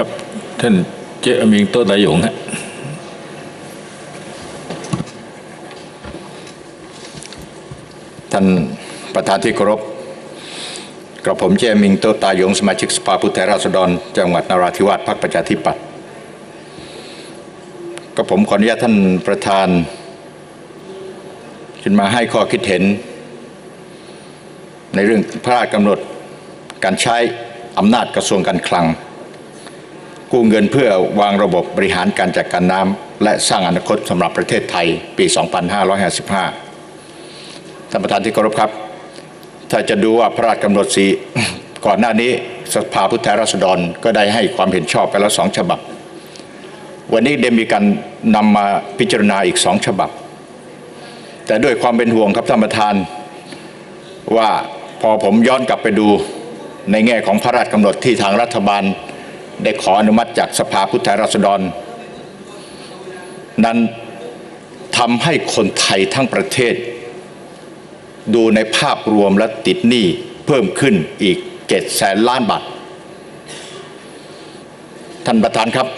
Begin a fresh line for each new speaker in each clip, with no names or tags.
ครับ ท่านเจอมิงโตะไดหยงฮะ
ท่านประธานที่เคารพกระผมเจมิงโตตายงสมาชิกสภาผู้แทนราษฎร จังหวัดนราธิวาสพรรคประชาธิปัตย์กระผมขออนุญาตท่านประธานขึ้นมาให้ข้อคิดเห็น ในเรื่องพระราชกำหนดการใช้อำนาจกระทรวงการคลัง กู้เงินเพื่อวางระบบบริหารการจัดการน้ำและสร้างอนาคตสำหรับประเทศไทยปี 2555 ท่านประธานที่เคารพครับ ถ้าจะดูว่าพระราชกำหนดสีก่อนหน้านี้สภาผู้แทนราษฎรก็ได้ให้ความเห็นชอบไปแล้วสองฉบับ วันนี้ได้มีการนำมาพิจารณาอีกสองฉบับ แต่ด้วยความเป็นห่วงครับท่านประธานว่าพอผมย้อนกลับไปดูในแง่ของพระราชกำหนดที่ทางรัฐบาล ได้ขออนุมัติจากสภาผู้แทนราษฎร นั้นทำให้คนไทยทั้งประเทศ ดูในภาพรวมและติดหนี้เพิ่มขึ้นอีกเจ็ดแสนล้านบาทท่านประธานครับ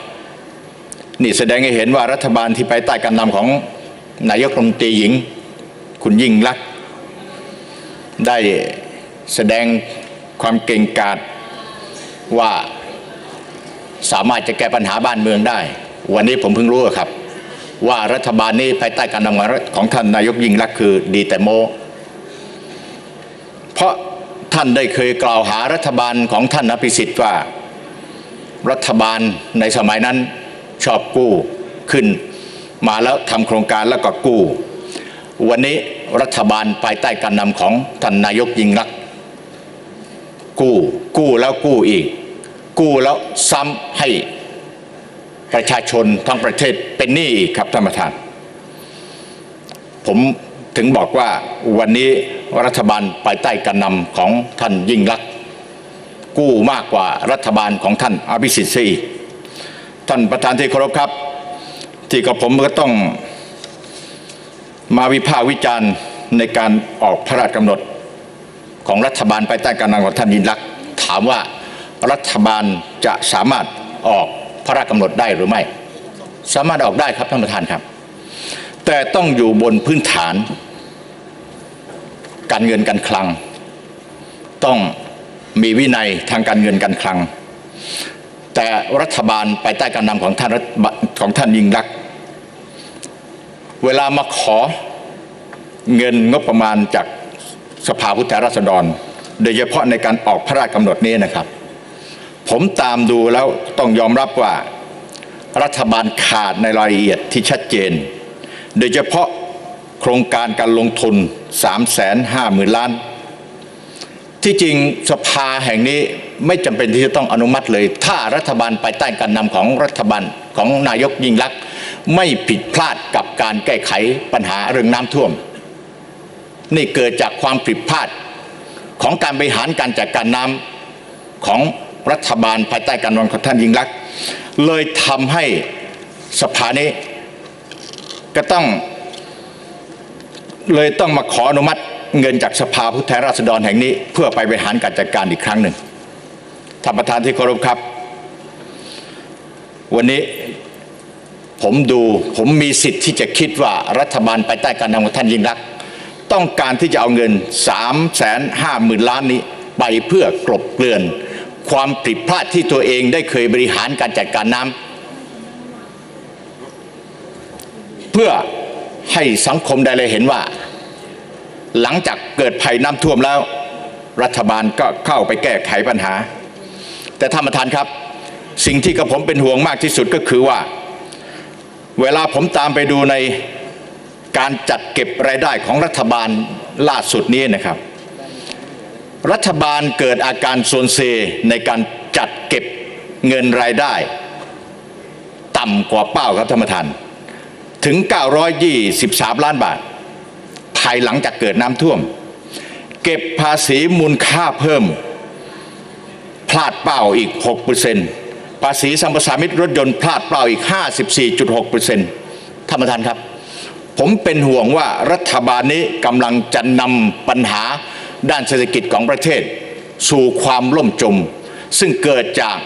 นี่แสดงให้เห็นว่ารัฐบาลที่ภายใต้การนำของนายกรัฐมนตรีหญิง คุณยิ่งลักษณ์ได้แสดงความเก่งกาจว่า สามารถจะแก้ปัญหาบ้านเมืองได้ วันนี้ผมเพิ่งรู้ครับ ว่ารัฐบาลนี้ภายใต้การนำของท่านนายกยิ่งลักษณ์คือดีแต่โม เพราะท่านได้เคยกล่าวหารัฐบาลของท่านอภิสิทธิ์ว่า รัฐบาลในสมัยนั้นชอบกู้ขึ้น มาแล้วทำโครงการแล้วก็กู้ วันนี้รัฐบาลภายใต้การนำของท่านนายกยิ่งลักษณ์กู้กู้แล้วกู้อีก กู้แล้วซ้ำให้ประชาชนทั้งประเทศเป็นหนี้อีกครับท่านประธาน ผมถึงบอกว่าวันนี้รัฐบาลภายใต้การนำของท่านยิ่งลักษณ์กู้มากกว่ารัฐบาลของท่านอภิสิทธิ์ซะอีกท่านประธานที่เคารพครับ ที่กับผมก็ต้องมาวิพากษ์วิจารณ์ในการออกพระราชกำหนดของรัฐบาลภายใต้การนำของท่านยิ่งลักษณ์ถามว่า รัฐบาลจะสามารถออกพระราชกำหนดได้หรือไม่ สามารถออกได้ครับท่านประธานครับ แต่ต้องอยู่บนพื้นฐาน การเงินการคลัง ต้องมีวินัยทางการเงินการคลัง แต่รัฐบาลภายใต้การนำของท่านของท่านยิ่งรัก เวลามาขอเงินงบประมาณจากสภาผู้แทนราษฎร โดยเฉพาะในการออกพระราชกำหนดนี้นะครับ ผมตามดูแล้วต้องยอมรับว่า รัฐบาลขาดในรายละเอียดที่ชัดเจน โดยเฉพาะโครงการการลงทุน 3 5 0 0 0 0 ล้าน ที่จริงสภาแห่งนี้ไม่จำเป็นที่จะต้องอนุมัติเลย ถ้ารัฐบาลภายใต้การนำของรัฐบาลของนายกยิ่งลักษณ์ไม่ผิดพลาดกับการแก้ไขปัญหาเรื่องน้ำท่วม นี่เกิดจากความผิดพลาดของการบริหารการจัดการน้ำของ รัฐบาลภายใต้การนำของท่านยิ่งลัก เลยทำให้สภานี้ ก็ต้องเลยต้องมาขออนุมัติเงินจากสภาผู้แทนราษฎรแห่งนี้ เพื่อไปบริหารการจัดการอีกครั้งหนึ่งท่านประธานที่เคารพครับ วันนี้ผมดูผมมีสิทธิ์ที่จะคิดว่ารัฐบาลภายใต้การนำของท่านยิ่งรัก ต้องการที่จะเอาเงิน3ามแสนห้าหมื่นล้านนี้ ไปเพื่อกลบเกลื่อน ความผิดพลาดที่ตัวเองได้เคยบริหารการจัดการน้ำเพื่อให้สังคมได้เลยเห็นว่า หลังจากเกิดภัยน้ำท่วมแล้ว รัฐบาลก็เข้าไปแก้ไขปัญหา แต่ท่านประธานครับ สิ่งที่กับผมเป็นห่วงมากที่สุดก็คือว่า เวลาผมตามไปดูในการจัดเก็บรายได้ของรัฐบาลล่าสุดนี้นะครับ รัฐบาลเกิดอาการโซนเซในการจัดเก็บเงินรายได้ ต่ำกว่าเป้าครับท่านประธาน ถึง 923 ล้านบาท ภายหลังจากเกิดน้ำท่วม เก็บภาษีมูลค่าเพิ่ม พลาดเป้าอีก 6%ภาษีสัมปทานมิตรรถยนต์พลาดเป้าอีก 54.6%ท่านประธานครับ ผมเป็นห่วงว่ารัฐบาลนี้กำลังจะนำปัญหา ด้านเศรษฐกิจของประเทศ สู่ความล่มจม ซึ่งเกิดจาก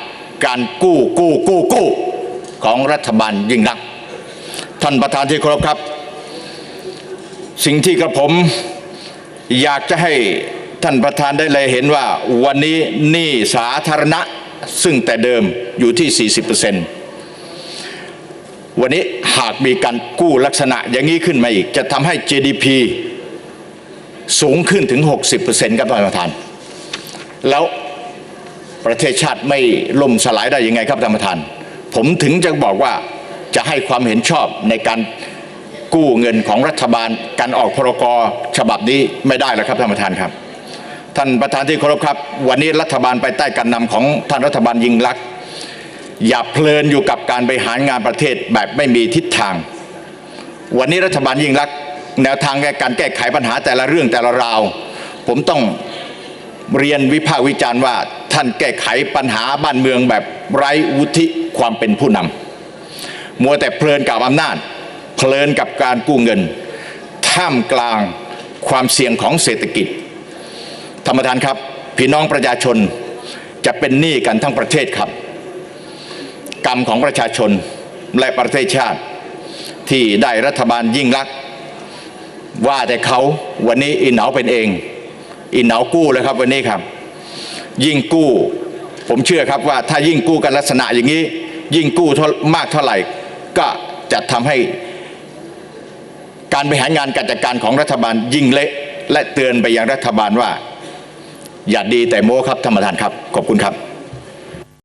การกู้กู้กู้กู้ของรัฐบาลยิ่งรัก ท่านประธานที่เคารพครับ สิ่งที่กระผมอยากจะให้ท่านประธานได้เลยเห็นว่าวันนี้หนี้สาธารณะซึ่งแต่เดิมอยู่ที่ 40%วันนี้หากมีการกู้ลักษณะอย่างนี้ขึ้นมาอีก จะทำให้ GDP สูงขึ้นถึง 60%ครับท่านประธาน แล้วประเทศชาติไม่ล่มสลายได้ยังไงครับท่านประธาน ผมถึงจะบอกว่าจะให้ความเห็นชอบในการกู้เงินของรัฐบาล การออกพรกฉบับนี้ไม่ได้แล้วครับท่านประธานครับ ท่านประธานที่เคารพครับ วันนี้รัฐบาลไปใต้การนำของท่านรัฐบาลยิงลักษณ์อย่าเพลินอยู่กับการบริหารงานประเทศแบบไม่มีทิศทาง วันนี้รัฐบาลยิงลักษณ์ แนวทางในการแก้ไขปัญหาแต่ละเรื่องแต่ละราว ผมต้องเรียนวิพากษ์วิจารณ์ว่าท่านแก้ไขปัญหาบ้านเมืองแบบไร้วุฒิความเป็นผู้นำมัวแต่เพลินกับอำนาจ เพลินกับการกู้เงิน ท่ามกลางความเสี่ยงของเศรษฐกิจธรรมทานครับ พี่น้องประชาชนจะเป็นหนี้กันทั้งประเทศครับ กรรมของประชาชนและประเทศชาติ ที่ได้รัฐบาลยิ่งรักษณ์ ว่าแต่เขาวันนี้อินเหนาเป็นเอง อินเหนากู้เลยครับวันนี้ครับ ยิ่งกู้ ผมเชื่อครับว่าถ้ายิ่งกู้กันลักษณะอย่างนี้ ยิ่งกู้มากเท่าไหร่ ก็จะทำให้การบริหารงานการจัดการของรัฐบาลยิ่งเละและเตือนไปยังรัฐบาลว่า อย่าดีแต่โม้ครับท่านประธานครับ ขอบคุณครับ